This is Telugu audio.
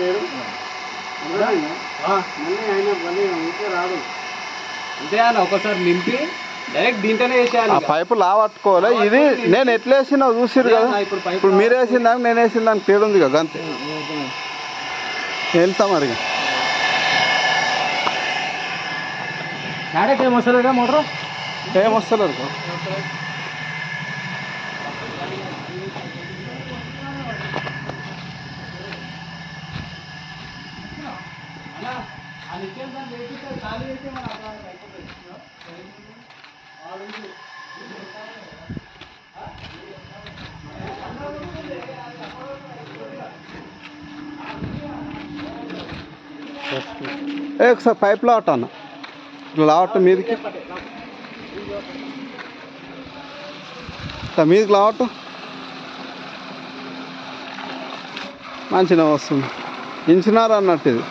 చేయడం? మళ్ళీ? ఆయన అంతే అన్న ఒకసారి నింపి డైరెక్ట్ దీంట్లోనే వేసేయాలి ఆ. పైపు లావట్టుకోవాలి. ఇది నేను ఎట్లా వేసినా చూసిరు కదా. ఇప్పుడు పైపు ఇప్పుడు మీరు వేసిన దానికి నేను వేసిన దానికి తేడా ఉంది కదా అంతే. వెళ్తా మరి. డైరెక్ట్ ఏం వస్తలేదా మోటార్? ఏం వస్తలేదు కదా. ఏ ఒకసారి పైప్ లావట అన్న. ఇట్లా లావట్ మీదకి. ఇట్లా మీదకి లావట మంచిగా వస్తుంది. ఇంచినారు అన్నట్టు ఇది.